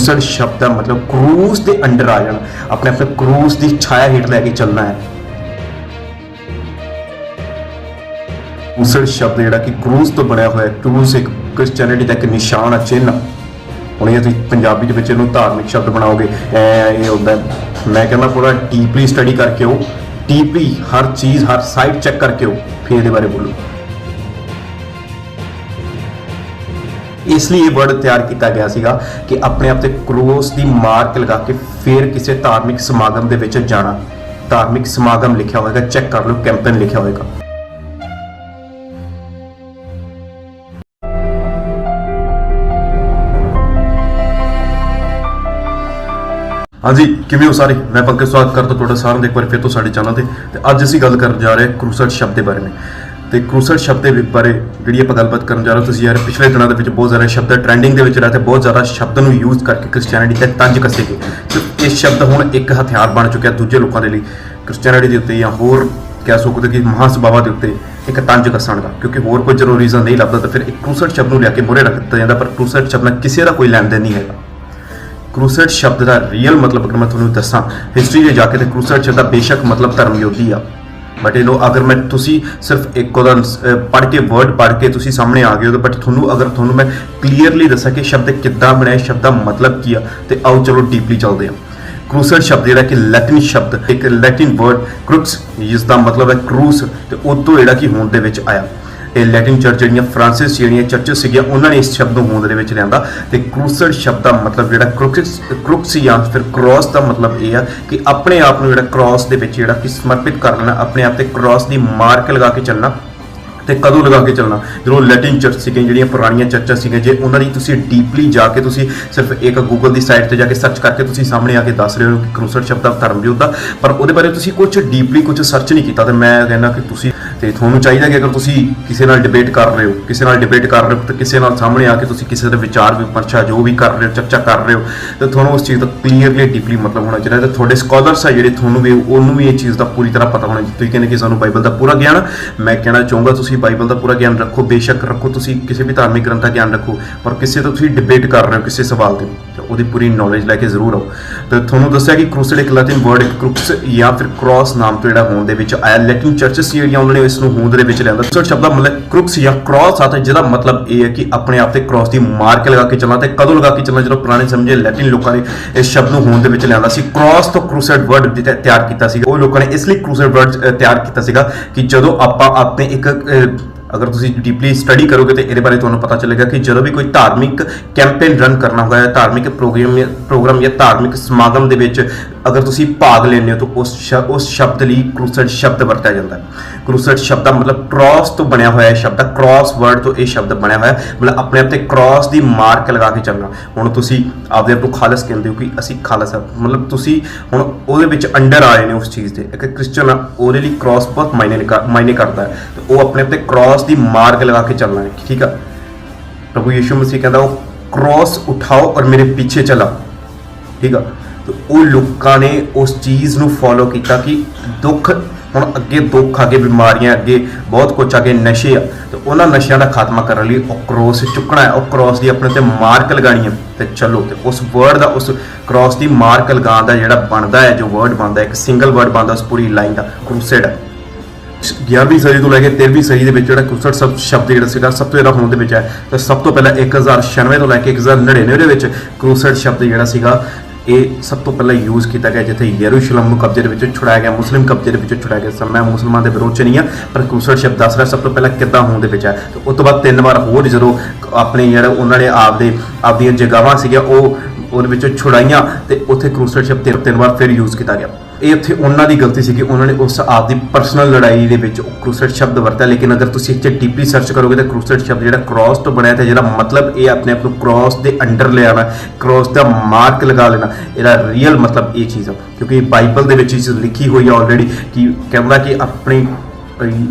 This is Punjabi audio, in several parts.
ਕ੍ਰੂਸਡ ਸ਼ਬਦ ਦਾ ਮਤਲਬ ਕਰੂਸ ਦੇ ਅੰਡਰ ਆ ਜਾਣਾ। ਆਪਣੇ ਆਪਣੇ ਕਰੂਸ ਦੀ ਛਾਇਆ ਹੇਠ ਲੈ ਕੇ ਚੱਲਣਾ ਹੈ। ਕ੍ਰੂਸਡ ਸ਼ਬਦ ਜਿਹੜਾ ਕਿ ਕਰੂਸ ਤੋਂ ਬਣਿਆ ਹੋਇਆ ਹੈ ਕਰੂਸ ਇੱਕ ਕ੍ਰਿਸਚੀਅਨਿਟੀ ਦਾ ਇੱਕ ਨਿਸ਼ਾਨ ਹੈ ਚਿੰਨ੍ਹ। ਹੁਣ ਇਹ ਤੁਸੀਂ ਪੰਜਾਬੀ ਦੇ ਵਿੱਚ ਇਹਨੂੰ ਧਾਰਮਿਕ ਸ਼ਬਦ ਬਣਾਓਗੇ ਇਹ ਹੁੰਦਾ ਮੈਂ ਕਹਿੰਦਾ ਪੂਰਾ ਡੀਪਲੀ ਸਟੱਡੀ ਕਰਕੇ ਉਹ ਡੀਪਲੀ ਹਰ ਚੀਜ਼, ਹਰ ਸਾਈਟ ਚੈੱਕ ਕਰਕੇ ਉਹ ਫਿਰ ਇਹਦੇ ਬਾਰੇ ਬੋਲੋ। ਇਸ ਲਈ ਇਹ ਵਰਡ ਤਿਆਰ ਕੀਤਾ ਗਿਆ ਸੀਗਾ ਕਿ ਆਪਣੇ ਆਪ ਤੇ ਕ੍ਰੋਸ ਦੀ ਮਾਰਕ ਲਗਾ ਕੇ ਫਿਰ ਕਿਸੇ ਧਾਰਮਿਕ ਸਮਾਗਮ ਦੇ ਵਿੱਚ ਜਾਣਾ। ਧਾਰਮਿਕ ਸਮਾਗਮ ਲਿਖਿਆ ਹੋਵੇਗਾ ਚੈੱਕ ਕਰ ਲਓ, ਕੈਂਪੇਨ ਲਿਖਿਆ ਹੋਵੇਗਾ ਹਾਂਜੀ, ਕਿਵੇਂ ਹੋ ਸਾਰੇ? ਮੈਂ ਪੰਕਜ ਸਵਾਗਤ ਕਰਦਾ ਤੁਹਾਡਾ ਸਾਰਿਆਂ ਦਾ ਇੱਕ ਵਾਰ ਫਿਰ ਤੋਂ ਸਾਡੇ ਚੈਨਲ ਤੇ। ਤੇ ਅੱਜ ਅਸੀਂ ਗੱਲ ਕਰਨ ਜਾ ਰਹੇ ਹਾਂ ਕ੍ਰੂਸਡ ਸ਼ਬਦ ਦੇ ਬਾਰੇ ਨੇ ਤੇ ਕ੍ਰੂਸਡ ਸ਼ਬਦ ਦੇ ਬਾਰੇ ਜਿਹੜੀ ਆਪਾਂ ਗੱਲਬਾਤ ਕਰਨ ਜਾ ਰਹੇ ਹਾਂ, ਤੁਸੀਂ ਯਾਰ ਪਿਛਲੇ ਦਿਨਾਂ ਦੇ ਵਿੱਚ ਬਹੁਤ ਜ਼ਿਆਦਾ ਸ਼ਬਦ ਟ੍ਰੈਂਡਿੰਗ ਦੇ ਵਿੱਚ ਰਿਹਾ ਤੇ ਬਹੁਤ ਜ਼ਿਆਦਾ ਸ਼ਬਦ ਨੂੰ ਯੂਜ਼ ਕਰਕੇ ਕ੍ਰਿਸਚੀਅਨਿਟੀ ਤੇ ਤੰਜ ਕੱਸੇ ਗਏ। ਤੇ ਇਹ ਸ਼ਬਦ ਹੁਣ ਇੱਕ ਹਥਿਆਰ ਬਣ ਚੁੱਕਿਆ ਦੂਜੇ ਲੋਕਾਂ ਦੇ ਲਈ ਕ੍ਰਿਸਚੀਅਨਿਟੀ ਦੇ ਉੱਤੇ ਜਾਂ ਹੋਰ ਕਹਿ ਸਕਦੇ ਕਿ ਮਹਾਸਭਾਵਾਂ ਦੇ ਉੱਤੇ ਇੱਕ ਤੰਜ ਕੱਸਣ ਦਾ, ਕਿਉਂਕਿ ਹੋਰ ਕੋਈ ਜ਼ਰੂਰੀ ਰੀਜ਼ਨ ਨਹੀਂ ਲੱਭਦਾ ਤਾਂ ਫਿਰ ਇੱਕ ਕ੍ਰੂਸਡ ਸ਼ਬਦ ਨੂੰ ਲਿਆ ਕੇ ਮੂਹਰੇ ਰੱਖ ਦਿੱਤਾ ਜਾਂਦਾ, ਪਰ ਕ੍ਰੂਸਡ ਸ਼ਬਦ ਨਾਲ ਕਿਸੇ ਦਾ ਕੋਈ ਲੈਣ ਦੇਣ ਨਹੀਂ ਹੈਗਾ। ਕ੍ਰੂਸਡ ਸ਼ਬਦ ਦਾ ਰੀਅਲ ਮਤਲਬ ਅਗਰ ਮੈਂ ਤੁਹਾਨੂੰ ਦੱਸਾਂ ਹਿਸਟਰੀ 'ਚ ਜਾ ਕੇ ਤੇ ਕ੍ਰੂਸਡ ਸ਼ਬਦ ਦਾ ਬੇਸ਼ੱਕ ਮਤਲਬ ਧਰਮ ਯੋਧੀ ਆ। ਬਟ ਇਹ ਲੋ ਅਗਰ ਮੈਂ ਤੁਸੀਂ ਸਿਰਫ ਇੱਕ ਉਹਦਾ ਪੜ੍ਹ ਕੇ ਵਰਡ ਪੜ੍ਹ ਕੇ ਤੁਸੀਂ ਸਾਹਮਣੇ ਆ ਗਏ ਹੋ ਬਟ ਤੁਹਾਨੂੰ ਅਗਰ ਤੁਹਾਨੂੰ ਮੈਂ ਕਲੀਅਰਲੀ ਦੱਸਾਂ ਕਿ ਸ਼ਬਦ ਕਿੱਦਾਂ ਬਣਿਆ ਸ਼ਬਦ ਦਾ ਮਤਲਬ ਕੀ ਆ ਤੇ ਆਓ ਚਲੋ ਡੀਪਲੀ ਚੱਲਦੇ ਹਾਂ ਕ੍ਰੂਸਡ ਸ਼ਬਦ ਜਿਹੜਾ ਕਿ ਲੈਟਿਨ ਸ਼ਬਦ ਇੱਕ ਲੈਟਿਨ ਵਰਡ ਕ੍ਰੂਕਸ ਜਿਸ ਦਾ ਮਤਲਬ ਹੈ ਕਰੂਸ ਤੇ ਉਹ ਤੋਂ ਜਿਹੜਾ ਕਿ ਹੋਂਦ ਦੇ ਵਿੱਚ ਆਇਆ ਇਹ ਲੈਟਿਨ ਚਰਚ ਜਿਹੜੀਆਂ ਫ੍ਰਾਂਸਿਸ ਜਿਹੜੀਆਂ ਚਰਚਸ ਸੀਗੀਆਂ, ਉਹਨਾਂ ਨੇ ਇਸ ਸ਼ਬਦ ਨੂੰ ਹੋਂਦ ਦੇ ਵਿੱਚ ਲਿਆਂਦਾ ਤੇ ਕ੍ਰੂਸਡ ਸ਼ਬਦ ਦਾ ਮਤਲਬ ਜਿਹੜਾ ਕ੍ਰੁਕਸ ਕ੍ਰੂਕਸ ਜਾਂ ਫਿਰ ਕ੍ਰਾਸ ਦਾ ਮਤਲਬ ਇਹ ਆ ਕਿ ਆਪਣੇ ਆਪ ਨੂੰ ਜਿਹੜਾ ਕ੍ਰਾਸ ਦੇ ਵਿੱਚ ਜਿਹੜਾ ਕਿ ਸਮਰਪਿਤ ਕਰ ਲੈਣਾ ਆਪਣੇ ਆਪ ਤੇ ਕ੍ਰਾਸ ਦੀ ਮਾਰਕ ਲਗਾ ਕੇ ਚੱਲਣਾ ਤੇ ਕਦੋਂ ਲਗਾ ਕੇ ਚੱਲਣਾ? ਜਦੋਂ ਲੈਟਿਨ ਚਰਚ ਸੀਗੀਆਂ, ਜਿਹੜੀਆਂ ਪੁਰਾਣੀਆਂ ਚਰਚਾਂ ਸੀਗੀਆਂ, ਜੇ ਉਹਨਾਂ ਦੀ ਤੁਸੀਂ ਡੀਪਲੀ ਜਾ ਕੇ ਤੁਸੀਂ ਸਿਰਫ ਇੱਕ ਗੂਗਲ ਦੀ ਸਾਈਟ ਤੇ ਜਾ ਕੇ ਸਰਚ ਕਰਕੇ ਤੁਸੀਂ ਸਾਹਮਣੇ ਆ ਕੇ ਦੱਸ ਰਹੇ ਹੋ ਕਿ ਕ੍ਰੂਸਡ ਸ਼ਬਦ ਦਾ ਧਰਮ ਵਿਰੋਧ ਦਾ ਪਰ ਉਹਦੇ ਬਾਰੇ ਤੁਸੀਂ ਕੁਝ ਡੀਪਲੀ ਕੁਝ ਸਰਚ ਨਹੀਂ ਕੀਤਾ ਤੇ ਮੈਂ ਕਹਿੰਦਾ ਕਿ ਤੁਸੀਂ, ਤੇ ਤੁਹਾਨੂੰ ਚਾਹੀਦਾ ਕਿ ਅਗਰ ਤੁਸੀਂ ਕਿਸੇ ਨਾਲ ਡਿਬੇਟ ਕਰ ਰਹੇ ਹੋ, ਕਿਸੇ ਨਾਲ ਡਿਬੇਟ ਕਰ ਰਹੇ ਹੋ ਤੇ ਕਿਸੇ ਨਾਲ ਸਾਹਮਣੇ ਆ ਕੇ ਤੁਸੀਂ ਕਿਸੇ ਦੇ ਵਿਚਾਰ ਵਿਮਰਸ਼ਾ ਜੋ ਵੀ ਕਰ ਰਹੇ ਹੋ, ਚਰਚਾ ਕਰ ਰਹੇ ਹੋ, ਤੇ ਤੁਹਾਨੂੰ ਉਸ ਚੀਜ਼ ਦਾ ਕਲੀਅਰਲੀ ਡੀਪਲੀ ਮਤਲਬ ਹੋਣਾ ਚਾਹੀਦਾ। ਤੇ ਤੁਹਾਡੇ ਸਕਾਲਰਸ ਆ ਜਿਹੜੇ ਤੁਹਾਨੂੰ ਵੀ, ਉਹਨੂੰ ਵੀ ਇਹ ਚੀਜ਼ ਦਾ ਪੂਰੀ ਤਰ੍ਹਾਂ ਪਤਾ ਹੋਣਾ ਚਾਹੀਦਾ। ਤੁਸੀਂ ਕਹਿੰਦੇ ਕਿ ਸਾਨੂੰ ਬਾਈਬਲ ਦਾ ਪੂਰਾ ਗਿਆਨ ਮੈਂ ਕਹਿਣਾ ਚਾਹੂੰਗਾ ਤੁਸੀਂ ਬਾਈਬਲ ਦਾ ਪੂਰਾ ਗਿਆਨ ਰੱਖੋ, ਬੇਸ਼ੱਕ ਰੱਖੋ ਤੁਸੀਂ, ਕਿਸੇ ਵੀ ਧਾਰਮਿਕ ਗ੍ਰੰਥ ਦਾ ਗਿਆਨ ਰੱਖੋ, ਪਰ ਕਿਸੇ ਤੋਂ ਤੁਸੀਂ ਡਿਬੇਟ ਕਰ ਰਹੇ ਹੋ, ਕਿਸੇ ਸਵਾਲ ਤੇ ਤੇ। ਉਹਦੀ ਪੂਰੀ ਨੌਲੇਜ ਲੈ ਕੇ ਜ਼ਰੂਰ ਆਓ। ਤੇ ਤੁਹਾਨੂੰ ਦੱਸਿਆ ਕਿ ਕ੍ਰੂਸਡ ਇੱਕ ਲੈਟਿਨ ਵਰਡ ਇੱਕ ਕ੍ਰੂਕਸ ਜਾਂ ਫਿਰ ਕ੍ਰਾਸ ਨਾਮ ਤੋਂ ਜਿਹੜਾ ਹੋਣ ਦੇ ਵਿੱਚ ਆਇਆ। ਲੈਟਿਨ ਚਰਚਸ ਜਿਹੜੀਆਂ, ਉਹਨਾਂ ਨੇ ਇਸ ਨੂੰ ਹੋਂਦ ਦੇ ਵਿੱਚ ਲਿਆਂਦਾ। ਕ੍ਰੂਸਡ ਸ਼ਬਦ ਮਤਲਬ ਕ੍ਰੂਕਸ ਜਾਂ ਕ੍ਰਾਸ ਆਤਾ ਜਿਹਦਾ ਮਤਲਬ ਇਹ ਹੈ ਕਿ ਆਪਣੇ ਆਪ ਤੇ ਕ੍ਰਾਸ ਦੀ ਮਾਰਕ ਲਗਾ ਕੇ ਚੱਲਣਾ ਤੇ ਕਦੋਂ ਲਗਾ ਕੇ ਚੱਲਣਾ, ਜਦੋਂ ਪੁਰਾਣੇ ਸਮਝੇ ਲੈਟਿਨ ਲੋਕਾਂ ਨੇ ਇਸ ਸ਼ਬਦ ਨੂੰ ਹੋਂਦ ਦੇ ਵਿੱਚ ਲਿਆਂਦਾ ਸੀ। ਕ੍ਰਾਸ ਤੋਂ ਕ੍ਰੂਸਡ ਵਰਡ ਤਿਆਰ ਕੀਤਾ ਸੀਗਾ। ਉਹ ਲੋਕਾਂ ਨੇ ਇਸ ਲਈ ਕ੍ਰੂਸਡ ਵਰਡ ਤਿਆਰ ਕੀਤਾ ਸੀਗਾ ਕਿ ਜਦੋਂ ਆਪਾਂ ਆਪਣੇ ਇੱਕ ਅਗਰ ਤੁਸੀਂ ਡੀਪਲੀ ਸਟੱਡੀ ਕਰੋਗੇ ਤੇ ਇਹਦੇ ਬਾਰੇ ਤੁਹਾਨੂੰ ਪਤਾ ਚੱਲੇਗਾ ਕਿ ਜਦੋਂ ਵੀ ਕੋਈ ਧਾਰਮਿਕ ਕੈਂਪੇਨ ਰਨ ਕਰਨਾ ਹੋਇਆ ਹੈ, ਧਾਰਮਿਕ ਪ੍ਰੋਗਰਾਮ ਪ੍ਰੋਗਰਾਮ ਜਾਂ ਧਾਰਮਿਕ ਸਮਾਗਮ ਦੇ ਵਿੱਚ ਅਗਰ ਤੁਸੀਂ ਭਾਗ ਲੈਂਦੇ ਹੋ ਤਾਂ ਉਸ ਸ਼- ਉਸ ਸ਼ਬਦ ਲਈ ਕ੍ਰੂਸਡ ਸ਼ਬਦ ਵਰਤਿਆ ਜਾਂਦਾ ਹੈ। ਕ੍ਰੂਸਡ ਸ਼ਬਦ ਦਾ ਮਤਲਬ ਕ੍ਰਾਸ ਤੋਂ ਬਣਿਆ ਹੋਇਆ ਹੈ ਸ਼ਬਦ ਕ੍ਰਾਸ ਵਰਡ ਤੋਂ ਇਹ ਸ਼ਬਦ ਬਣਿਆ ਹੋਇਆ ਹੈ। ਮਤਲਬ ਆਪਣੇ ਆਪ ਤੇ ਕ੍ਰਾਸ ਦੀ ਮਾਰਕ ਲਗਾ ਕੇ ਚੱਲਣਾ। ਹੁਣ ਤੁਸੀਂ ਆਪਦੇ ਆਪ ਨੂੰ ਖਾਲਸ ਕਹਿੰਦੇ ਹੋ ਕਿ ਅਸੀਂ ਖਾਲਸ ਆ ਮਤਲਬ ਤੁਸੀਂ ਹੁਣ ਉਹਦੇ ਵਿੱਚ ਅੰਡਰ ਆਏ ਨੇ ਉਸ ਚੀਜ਼ ਦੇ। ਇੱਕ ਕ੍ਰਿਸਚੀਅਨ ਆ, ਉਹਦੇ ਲਈ ਕ੍ਰਾਸ ਬਹੁਤ ਮਾਇਨੇ ਨਿਕਾ- ਮਾਇਨੇ ਕਰਦਾ ਹੈ। ਤੇ ਉਹ ਆਪਣੇ ਆਪ ਤੇ ਕ੍ਰਾਸ ਦੀ ਮਾਰਕ ਲਗਾ ਕੇ ਚੱਲਣਾ ਹੈ। ਠੀਕ ਆ? ਪ੍ਰਭੂ ਯੀਸ਼ੂ ਮਸੀਹ ਕਹਿੰਦਾ ਉਹ ਕ੍ਰਾਸ ਉਠਾਓ ਔਰ ਮੇਰੇ ਪਿੱਛੇ ਚਲਾ। ਠੀਕ ਆ? ਉਹ ਲੋਕਾਂ ਨੇ ਉਸ ਚੀਜ਼ ਨੂੰ ਫੋਲੋ ਕੀਤਾ ਕਿ ਦੁੱਖ, ਹੁਣ ਅੱਗੇ ਦੁੱਖ, ਅੱਗੇ ਬਿਮਾਰੀਆਂ, ਅੱਗੇ ਬਹੁਤ ਕੁਝ ਅੱਗੇ ਨਸ਼ੇ ਆ, ਤੇ ਉਹਨਾਂ ਨਸ਼ਿਆਂ ਦਾ ਖਾਤਮਾ ਕਰਨ ਲਈ ਉਹ ਕ੍ਰੋਸ ਚੁੱਕਣਾ ਹੈ, ਉਹ ਕ੍ਰੋਸ ਦੀ ਆਪਣੇ ਤੇ ਮਾਰਕ ਲਗਾਣੀ ਹੈ, ਤੇ ਚਲੋ, ਤੇ ਉਸ ਵਰਡ ਦਾ, ਉਸ ਕ੍ਰੋਸ ਦੀ ਮਾਰਕ ਲਗਾਉਣ ਦਾ ਜਿਹੜਾ ਬਣਦਾ ਹੈ, ਜੋ ਵਰਡ ਬਣਦਾ ਇੱਕ ਸਿੰਗਲ ਵਰਡ ਬਣਦਾ, ਉਸ ਪੂਰੀ ਲਾਈਨ ਦਾ ਕ੍ਰੂਸੇਡ 11ਵੀਂ ਸਦੀ ਤੋਂ ਲੈ ਕੇ 13ਵੀਂ ਸਦੀ ਦੇ ਵਿੱਚ ਜਿਹੜਾ ਕ੍ਰੂਸਡ ਸ਼ਬਦ ਸ਼ਬਦ ਜਿਹੜਾ ਸੀਗਾ, ਸਭ ਤੋਂ ਜ਼ਿਆਦਾ ਹੋਂਦ ਦੇ ਵਿੱਚ ਹੈ, ਤੇ ਸਭ ਤੋਂ ਪਹਿਲਾਂ 1096 ਤੋਂ ਲੈ ਕੇ 1099 ਦੇ ਵਿੱਚ ਕ੍ਰੂਸਡ ਸ਼ਬਦ ਜਿਹੜਾ ਸੀਗਾ ਇਹ ਸਭ ਤੋਂ ਪਹਿਲਾਂ ਯੂਜ਼ ਕੀਤਾ ਗਿਆ ਜਿੱਥੇ ਯਰੂਸ਼ਲਮ ਨੂੰ ਕਬਜ਼ੇ ਦੇ ਵਿੱਚੋਂ ਛੁਡਾਇਆ ਗਿਆ, ਮੁਸਲਿਮ ਕਬਜ਼ੇ ਦੇ ਵਿੱਚੋਂ ਛੁਡਾਇਆ ਗਿਆ। ਸਰ ਮੈਂ ਮੁਸਲਮਾਨ ਦੇ ਵਿਰੋਧ ਚ ਨਹੀਂ ਆ, ਪਰ ਕ੍ਰੂਸਡ ਸ਼ਬਦ ਦੱਸ ਰਿਹਾ ਸਭ ਤੋਂ ਪਹਿਲਾਂ ਕਿੱਦਾਂ ਹੋਣ ਦੇ ਵਿੱਚ ਹੈ ਤੇ ਉਸ ਤੋਂ ਬਾਅਦ ਤਿੰਨ ਵਾਰ ਹੋਰ ਜਦੋਂ ਆਪਣੇ ਜਿਹੜਾ ਉਹਨਾਂ ਨੇ ਆਪਦੇ, ਆਪਦੀਆਂ ਜਗ੍ਹਾਵਾਂ ਸੀਗੀਆਂ, ਉਹ ਉਹਦੇ ਵਿੱਚੋਂ ਛੁਡਾਈਆਂ ਤੇ ਉੱਥੇ ਕ੍ਰੂਸਡ ਸ਼ਬਦ ਤਿੰਨ- ਤਿੰਨ ਵਾਰ ਫਿਰ ਯੂਜ਼ ਕੀਤਾ ਗਿਆ। ਇਹ ਉੱਥੇ ਉਹਨਾਂ ਦੀ ਗਲਤੀ ਸੀ ਕਿ ਉਹਨਾਂ ਨੇ ਉਸ ਆਪ ਦੀ ਪਰਸਨਲ ਲੜਾਈ ਦੇ ਵਿੱਚ ਉਹ ਕ੍ਰੂਸਡ ਸ਼ਬਦ ਵਰਤਿਆ, ਲੇਕਿਨ ਅਗਰ ਤੁਸੀਂ ਇੱਥੇ ਡੀਪਲੀ ਸਰਚ ਕਰੋਗੇ ਤਾਂ ਕ੍ਰੂਸਡ ਸ਼ਬਦ ਜਿਹੜਾ ਕ੍ਰਾਸ ਤੋਂ ਬਣਿਆ ਤੇ ਜਿਹੜਾ ਮਤਲਬ ਇਹ ਆਪਣੇ ਆਪ ਨੂੰ ਕ੍ਰਾਸ ਦੇ ਅੰਡਰ ਲਿਆਣਾ ਕ੍ਰਾਸ ਦਾ ਮਾਰਕ ਲਗਾ ਲੈਣਾ, ਇਹਦਾ ਰੀਅਲ ਮਤਲਬ ਇਹ ਚੀਜ਼ ਆ। ਕਿਉਂਕਿ ਬਾਈਬਲ ਦੇ ਵਿੱਚ ਇਹ ਚੀਜ਼ ਲਿਖੀ ਹੋਈ ਆ ਆਲਰੇਡੀ ਕਿ ਕਹਿੰਦਾ ਕਿ ਆਪਣੀ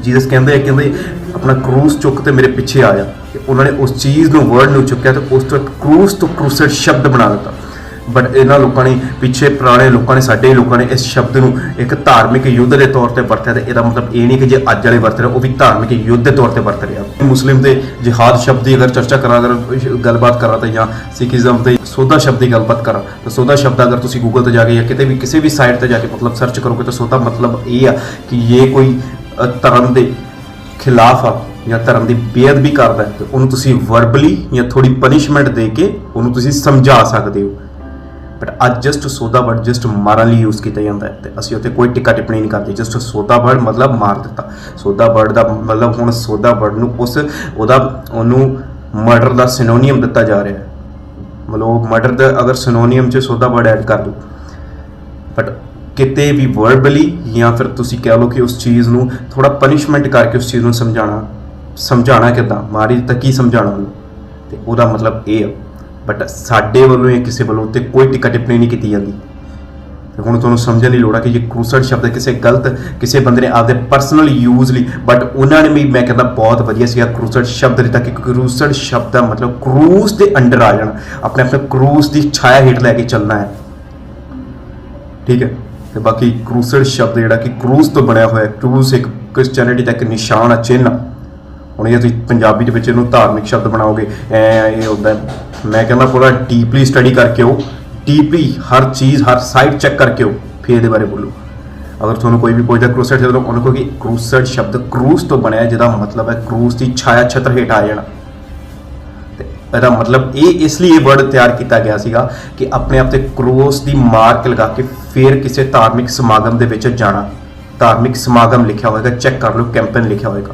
ਜੀਸਸ ਕਹਿੰਦੇ ਆ ਕਹਿੰਦੇ ਆਪਣਾ ਕਰੂਸ ਚੁੱਕ ਤੇ ਮੇਰੇ ਪਿੱਛੇ ਆ ਜਾ। ਤੇ ਉਹਨਾਂ ਨੇ ਉਸ ਚੀਜ਼ ਨੂੰ ਵਰਡ ਨੂੰ ਚੁੱਕਿਆ ਤੇ ਉਸ ਤੋਂ ਇੱਕ ਕਰੂਸ ਤੋਂ ਕ੍ਰੂਸਡ ਸ਼ਬਦ ਬਣਾ ਦਿੱਤਾ। ਬਟ ਇਹਨਾਂ ਲੋਕਾਂ ਨੇ, ਪਿੱਛੇ ਪੁਰਾਣੇ ਲੋਕਾਂ ਨੇ, ਸਾਡੇ ਲੋਕਾਂ ਨੇ ਇਸ ਸ਼ਬਦ ਨੂੰ ਇੱਕ ਧਾਰਮਿਕ ਯੁੱਧ ਦੇ ਤੌਰ ਤੇ ਵਰਤਿਆ ਤੇ ਇਹਦਾ ਮਤਲਬ ਇਹ ਨਹੀਂ ਕਿ ਜੇ ਅੱਜ ਵਾਲੇ ਵਰਤ ਰਹੇ, ਉਹ ਵੀ ਧਾਰਮਿਕ ਯੁੱਧ ਦੇ ਤੌਰ ਤੇ ਵਰਤ ਰਿਹਾ। ਮੁਸਲਿਮ ਦੇ ਜਿਹਾਦ ਸ਼ਬਦ ਦੀ ਅਗਰ ਚਰਚਾ ਕਰਾਂ, ਅਗਰ ਗੱਲਬਾਤ ਕਰਾਂ ਤਾਂ ਜਾਂ ਸਿੱਖੀਜ਼ਮ 'ਤੇ ਸੋਦਾ ਸ਼ਬਦ ਦੀ ਗੱਲਬਾਤ ਕਰਾਂ, ਤਾਂ ਸੋਦਾ ਸ਼ਬਦ ਅਗਰ ਤੁਸੀਂ ਗੂਗਲ ਤੇ ਜਾ ਕੇ ਜਾਂ ਕਿਤੇ ਵੀ, ਕਿਸੇ ਵੀ ਸਾਈਟ ਤੇ ਜਾ ਕੇ ਮਤਲਬ ਸਰਚ ਕਰੋਗੇ ਤਾਂ ਸੋਦਾ ਮਤਲਬ ਇਹ ਆ ਕਿ ਇਹ ਕੋਈ ਧਰਮ ਦੇ ਖਿਲਾਫ ਆ ਜਾਂ ਧਰਮ ਦੀ ਬੇਅਦਬੀ ਕਰਦਾ ਹੈ, ਤੇ ਉਹਨੂੰ ਤੁਸੀਂ ਵਰਬਲੀ ਜਾਂ ਥੋੜੀ ਪਨਿਸ਼ਮੈਂਟ ਦੇ ਕੇ ਉਹਨੂੰ ਤੁਸੀਂ ਸਮਝਾ ਸਕਦੇ ਹੋ। ਬਟ ਅੱਜ ਜਸਟ ਸੋਦਾ ਵਰਡ ਜਸਟ ਮਾਰਨ ਲਈ ਯੂਜ਼ ਕੀਤਾ ਜਾਂਦਾ ਹੈ ਤੇ ਅਸੀਂ ਉੱਥੇ ਕੋਈ ਟਿੱਕਾ ਟਿੱਪਣੀ ਨਹੀਂ ਕਰਦੇ ਜਸਟ ਸੋਦਾ ਵਰਡ ਮਤਲਬ ਮਾਰ ਦਿੱਤਾ। ਸੋਦਾ ਵਰਡ ਦਾ ਮਤਲਬ ਹੁਣ ਸੋਦਾ ਵਰਡ ਨੂੰ ਉਸ ਉਹਦਾ ਉਹਨੂੰ ਮਰਡਰ ਦਾ ਸਿਨੋਨੀਅਮ ਦਿੱਤਾ ਜਾ ਰਿਹਾ ਹੈ। ਮਤਲਬ ਮਰਡਰ ਦਾ ਅਗਰ ਸਿਨੋਨੀਅਮ 'ਚ ਸੋਦਾ ਵਰਡ ਐਡ ਕਰ ਦੋ ਬਟ ਕਿਤੇ ਵੀ ਵਰਬਲੀ ਜਾਂ ਫਿਰ ਤੁਸੀਂ ਕਹਿ ਲਓ ਕਿ ਉਸ ਚੀਜ਼ ਨੂੰ ਥੋੜਾ ਪਨਿਸ਼ਮੈਂਟ ਕਰਕੇ ਉਸ ਚੀਜ਼ ਨੂੰ ਸਮਝਾਉਣਾ ਸਮਝਾਉਣਾ ਕਿੱਦਾਂ? ਮਾਰੀ ਤਾਂ ਕੀ ਸਮਝਾਉਣਾ ਉਹਨੂੰ? ਤੇ ਉਹਦਾ ਮਤਲਬ ਇਹ ਹੈ ਬਟ ਸਾਡੇ ਵੱਲੋਂ ਜਾਂ ਕਿਸੇ ਵੱਲੋਂ ਤੇ ਕੋਈ ਟਿੱਕਾ ਟਿੱਪਣੀ ਨਹੀਂ ਕੀਤੀ ਜਾਂਦੀ। ਹੁਣ ਤੁਹਾਨੂੰ ਸਮਝਣ ਦੀ ਲੋੜ ਆ ਕਿ ਇਹ ਕਰੂਸਡ ਸ਼ਬਦ ਕਿਸੇ ਗਲਤ, ਕਿਸੇ ਬੰਦੇ ਨੇ ਆਪਦੇ ਪਰਸਨਲ ਯੂਜ਼ ਲਈ ਬਟ ਉਹਨਾਂ ਨੇ ਵੀ ਮੈਂ ਕਹਿੰਦਾ ਬਹੁਤ ਵਧੀਆ ਸੀਗਾ ਕਰੂਸਡ ਸ਼ਬਦ ਦਿੱਤਾ ਕਿ ਕਰੂਸਡ ਸ਼ਬਦ ਦਾ ਮਤਲਬ ਕਰੂਸ ਦੇ ਅੰਡਰ ਆ ਜਾਣਾ, ਆਪਣੇ ਆਪਣੇ ਕਰੂਸ ਦੀ ਛਾਇਆ ਹੇਠ ਲੈ ਕੇ ਚੱਲਣਾ ਹੈ। ਠੀਕ ਹੈ? ਤੇ ਬਾਕੀ ਕਰੂਸਡ ਸ਼ਬਦ ਜਿਹੜਾ ਕਿ ਕਰੂਸ ਤੋਂ ਬਣਿਆ ਹੋਇਆ ਹੈ, ਕਰੂਸ ਇੱਕ ਕ੍ਰਿਸਚੀਅਨਿਟੀ ਦਾ ਇੱਕ ਨਿਸ਼ਾਨ ਆ, ਚਿੰਨ੍ਹ ਹੁਣ ਇਹ ਤੁਸੀਂ ਪੰਜਾਬੀ ਦੇ ਵਿੱਚ ਇਹਨੂੰ ਧਾਰਮਿਕ ਸ਼ਬਦ ਬਣਾਓਗੇ, ਐ ਇਹ ਹੁੰਦਾ ਮੈਂ ਕਹਿੰਦਾ ਪੂਰਾ ਡੀਪਲੀ ਸਟੱਡੀ ਕਰਕੇ ਉਹ ਡੀਪਲੀ ਹਰ ਚੀਜ਼, ਹਰ ਸਾਈਟ ਚੈੱਕ ਕਰਕੇ ਉਹ ਫਿਰ ਇਹਦੇ ਬਾਰੇ ਬੋਲੋ। ਅਗਰ ਤੁਹਾਨੂੰ ਕੋਈ ਵੀ ਪੁੱਛਦਾ ਕਰੂਸਡ ਸ਼ਬਦ ਉਹਨੂੰ ਕਹੋ ਕਿ ਕਰੂਸਟ ਸ਼ਬਦ ਕਰੂਸ ਤੋਂ ਬਣਿਆ ਜਿਹਦਾ ਮਤਲਬ ਹੈ ਕਰੂਸ ਦੀ ਛਾਇਆ ਛਤਰ ਹੇਠ ਆ ਜਾਣਾ। ਤੇ ਇਹਦਾ ਮਤਲਬ ਇਹ ਇਸ ਲਈ ਇਹ ਵਰਡ ਤਿਆਰ ਕੀਤਾ ਗਿਆ ਸੀਗਾ ਕਿ ਆਪਣੇ ਆਪ ਤੇ ਕਰੋਸ ਦੀ ਮਾਰਕ ਲਗਾ ਕੇ ਫਿਰ ਕਿਸੇ ਧਾਰਮਿਕ ਸਮਾਗਮ ਦੇ ਵਿੱਚ ਜਾਣਾ। ਧਾਰਮਿਕ ਸਮਾਗਮ ਲਿਖਿਆ ਹੋਏਗਾ ਚੈੱਕ ਕਰ ਲਓ ਕੈਂਪੇਨ ਲਿਖਿਆ ਹੋਏਗਾ।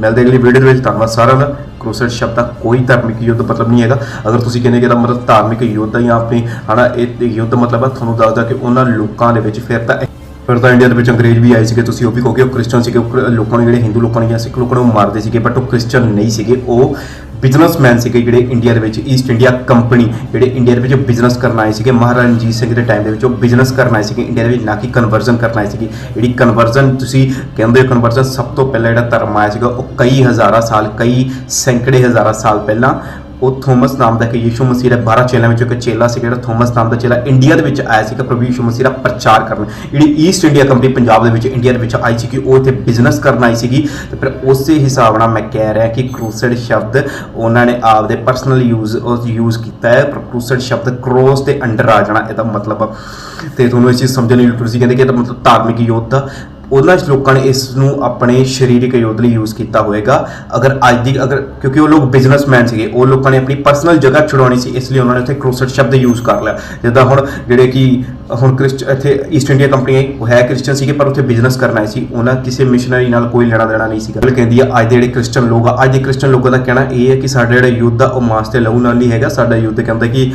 ਮਿਲਦੇ ਅਗਲੀ ਵੀਡੀਓ ਵਿੱਚ ਧੰਨਵਾਦ ਸਾਰਿਆਂ ਦਾ। ਕਰੋਸਡ ਸ਼ਬਦ ਦਾ ਕੋਈ ਧਾਰਮਿਕ ਯੁੱਧ ਮਤਲਬ ਨਹੀਂ ਹੈਗਾ। ਅਗਰ ਤੁਸੀਂ ਕਹਿੰਦੇ ਕਿ ਇਹਦਾ ਮਤਲਬ ਧਾਰਮਿਕ ਯੁੱਧ ਜਾਂ ਆਪਣੀ, ਹਨਾ, ਇਹ ਯੁੱਧ ਮਤਲਬ ਹੈ ਤੁਹਾਨੂੰ ਦੱਸਦਾ ਕਿ ਉਹਨਾਂ ਲੋਕਾਂ ਦੇ ਵਿੱਚ ਫਿਰ ਤਾਂ ਫਿਰ ਤਾਂ ਇੰਡੀਆ ਦੇ ਵਿੱਚ ਅੰਗਰੇਜ਼ ਵੀ ਆਏ ਸੀਗੇ, ਤੁਸੀਂ ਉਹ ਵੀ ਕਹੋਗੇ, ਉਹ ਕ੍ਰਿਸਚੀਅਨ ਸੀਗੇ, ਉਹ ਕ੍ਰ- ਲੋਕਾਂ ਨੂੰ ਜਿਹੜੇ ਹਿੰਦੂ ਲੋਕਾਂ ਨੂੰ ਜਾਂ ਸਿੱਖ ਲੋਕਾਂ ਨੂੰ ਮਾਰਦੇ ਸੀਗੇ ਬਟ ਉਹ ਕ੍ਰਿਸਚੀਅਨ ਨਹੀਂ ਸੀਗੇ, ਉਹ ਬਿਜ਼ਨਸਮੈਨ ਸੀਗੇ ਜਿਹੜੇ ਇੰਡੀਆ ਦੇ ਵਿੱਚ ਈਸਟ ਇੰਡੀਆ ਕੰਪਨੀ ਜਿਹੜੇ ਇੰਡੀਆ ਦੇ ਵਿੱਚ ਬਿਜ਼ਨਸ ਕਰਨ ਆਏ ਸੀਗੇ, ਮਹਾਰਾਜਾ ਰਣਜੀਤ ਸਿੰਘ ਦੇ ਟਾਈਮ ਦੇ ਵਿੱਚ ਉਹ ਬਿਜ਼ਨਸ ਕਰਨ ਆਏ ਸੀਗੇ ਇੰਡੀਆ ਦੇ ਵਿੱਚ ਨਾ ਕਿ ਕਨਵਰਜ਼ਨ ਕਰਨ ਆਏ ਸੀਗੇ, ਜਿਹੜੀ ਕਨਵਰਜ਼ਨ ਤੁਸੀਂ ਕਹਿੰਦੇ ਹੋ ਕਨਵਰਜ਼ਨ ਸਭ ਤੋਂ ਪਹਿਲਾਂ ਜਿਹੜਾ ਧਰਮ ਆਇਆ ਸੀਗਾ, ਉਹ ਕਈ ਹਜ਼ਾਰਾਂ ਸਾਲ, ਕਈ ਸੈਂਕੜੇ ਹਜ਼ਾਰਾਂ ਸਾਲ ਪਹਿਲਾਂ ਉਹ ਥੋਮਸ ਨਾਮ ਦਾ ਇੱਕ ਯੀਸ਼ੂ ਮਸੀਹ ਦੇ 12 ਚੇਲਿਆਂ ਵਿੱਚੋਂ ਇੱਕ ਚੇਲਾ ਸੀ, ਜਿਹੜਾ ਥੋਮਸ ਨਾਮ ਦਾ ਚੇਲਾ ਇੰਡੀਆ ਦੇ ਵਿੱਚ ਆਇਆ ਸੀਗਾ ਪ੍ਰਭੂ ਯੀਸ਼ੂ ਮਸੀਹ ਦਾ ਪ੍ਰਚਾਰ ਕਰਨ। ਜਿਹੜੀ ਈਸਟ ਇੰਡੀਆ ਕੰਪਨੀ ਪੰਜਾਬ ਦੇ ਵਿੱਚ, ਇੰਡੀਆ ਦੇ ਵਿੱਚ ਆਈ ਸੀ ਕਿ ਉਹ ਇੱਥੇ ਬਿਜ਼ਨਸ ਕਰਨ ਆਈ ਸੀਗੀ। ਤੇ ਫਿਰ ਉਸੇ ਹਿਸਾਬ ਨਾਲ ਮੈਂ ਕਹਿ ਰਿਹਾ ਕਿ ਕਰੂਸਡ ਸ਼ਬਦ ਉਹਨਾਂ ਨੇ ਆਪਦੇ ਪਰਸਨਲ ਯੂਜ਼ ਉਹ ਯੂਜ਼ ਕੀਤਾ ਹੈ। ਪਰ ਕਰੂਸਡ ਸ਼ਬਦ ਕ੍ਰੋਸ ਦੇ ਅੰਡਰ ਆ ਜਾਣਾ, ਇਹਦਾ ਮਤਲਬ ਆ। ਤੇ ਤੁਹਾਨੂੰ ਇਹ ਚੀਜ਼ ਸਮਝਣ ਲਈ ਸੀ, ਕਹਿੰਦੇ ਕਿ ਇਹਦਾ ਮਤਲਬ ਧਾਰਮਿਕ ਯੋਧਾ ਉਹਨਾਂ ਲੋਕਾਂ ਨੇ ਇਸ ਨੂੰ ਆਪਣੇ ਸਰੀਰਕ ਯੁੱਧ ਲਈ ਯੂਜ਼ ਕੀਤਾ ਹੋਵੇਗਾ ਅਗਰ ਅੱਜ ਦੀ ਅਗਰ ਕਿਉਂਕਿ ਉਹ ਲੋਕ ਬਿਜ਼ਨਸਮੈਨ ਸੀਗੇ, ਉਹ ਲੋਕਾਂ ਨੇ ਆਪਣੀ ਪਰਸਨਲ ਜਗ੍ਹਾ ਛੁਡਾਉਣੀ ਸੀ, ਇਸ ਲਈ ਉਹਨਾਂ ਨੇ ਉੱਥੇ ਕ੍ਰੋਸਟ ਸ਼ਬਦ ਯੂਜ਼ ਕਰ ਲਿਆ। ਜਿੱਦਾਂ ਹੁਣ ਜਿਹੜੇ ਕਿ, ਹੁਣ ਕ੍ਰਿਸਚ ਇੱਥੇ ਈਸਟ ਇੰਡੀਆ ਕੰਪਨੀ ਉਹ ਹੈ ਕ੍ਰਿਸਚੀਅਨ ਸੀਗੇ, ਪਰ ਉੱਥੇ ਬਿਜ਼ਨਸ ਕਰਨਾ ਆਏ ਸੀ। ਉਹਨਾਂ ਕਿਸੇ ਮਿਸ਼ਨਰੀ ਨਾਲ ਕੋਈ ਲੈਣਾ ਦੇਣਾ ਨਹੀਂ ਸੀਗਾ। ਗੱਲ ਕਹਿੰਦੀ ਆ, ਅੱਜ ਦੇ ਜਿਹੜੇ ਕ੍ਰਿਸਚੀਅਨ ਲੋਕ ਆ, ਅੱਜ ਦੇ ਕ੍ਰਿਸਚੀਅਨ ਲੋਕਾਂ ਦਾ ਕਹਿਣਾ ਇਹ ਹੈ ਕਿ ਸਾਡਾ ਜਿਹੜਾ ਯੁੱਧ ਆ, ਉਹ ਮਾਸ ਤੇ ਲਹੂ ਨਾਲ ਨਹੀਂ ਹੈਗਾ। ਸਾਡਾ ਯੁੱਧ ਕਹਿੰਦਾ ਕਿ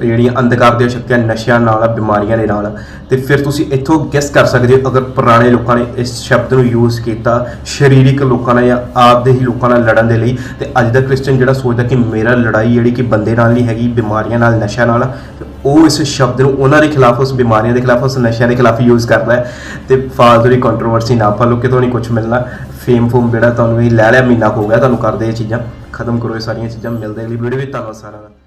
ਜਿਹੜੀਆਂ ਅੰਧਕਾਰ ਦੀਆਂ ਸ਼ਕਤੀਆਂ ਨਸ਼ਿਆਂ ਨਾਲ ਬਿਮਾਰੀਆਂ ਦੇ ਨਾਲ ਆ। ਤੇ ਫਿਰ ਤੁਸੀਂ ਇੱਥੋਂ ਗੈਸ ਕਰ ਸਕਦੇ ਹੋ ਅਗਰ ਪੁਰਾਣੇ ਲੋਕਾਂ ਨੇ ਇਸ ਸ਼ਬਦ ਨੂੰ ਯੂਜ਼ ਕੀਤਾ ਸਰੀਰਕ ਲੋਕਾਂ ਨਾਲ ਜਾਂ ਆਪ ਦੇ ਹੀ ਲੋਕਾਂ ਨਾਲ ਲੜਨ ਦੇ ਲਈ ਤੇ ਅੱਜ ਦਾ ਕ੍ਰਿਸਚੀਅਨ ਜਿਹੜਾ ਸੋਚਦਾ ਕਿ ਮੇਰਾ ਲੜਾਈ ਜਿਹੜੀ ਕਿ ਬੰਦੇ ਨਾਲ ਨਹੀਂ ਹੈਗੀ ਬਿਮਾਰੀਆਂ ਨਾਲ ਨਸ਼ਿਆਂ ਨਾਲ ਆ, ਉਹ ਇਸ ਸ਼ਬਦ ਨੂੰ ਉਹਨਾਂ ਦੇ ਖਿਲਾਫ ਉਸ ਬਿਮਾਰੀਆਂ ਦੇ ਖਿਲਾਫ ਉਸ ਨਸ਼ਿਆਂ ਦੇ ਖਿਲਾਫ ਯੂਜ਼ ਕਰਦਾ ਹੈ। ਤੇ ਫਾਲਤੂ ਦੀ ਕੰਟਰੋਵਰਸੀ ਨਾ ਪਾਲੋ ਕਿ ਤੁਹਾਨੂੰ ਕੁਝ ਮਿਲਣਾ। ਫੇਮ ਫੂਮ ਜਿਹੜਾ ਤੁਹਾਨੂੰ ਇਹ ਲੈ ਲਿਆ ਮਹੀਨਾ ਕੁ ਹੋ ਗਿਆ ਤੁਹਾਨੂੰ ਕਰਦੇ ਇਹ ਚੀਜ਼ਾਂ। ਖਤਮ ਕਰੋ ਇਹ ਸਾਰੀਆਂ ਚੀਜ਼ਾਂ। ਮਿਲਦੇ ਅਗਲੀ ਵੀਡੀਓ ਵਿੱਚ। ਧੰਨਵਾਦ ਸਾਰਿਆਂ ਦਾ।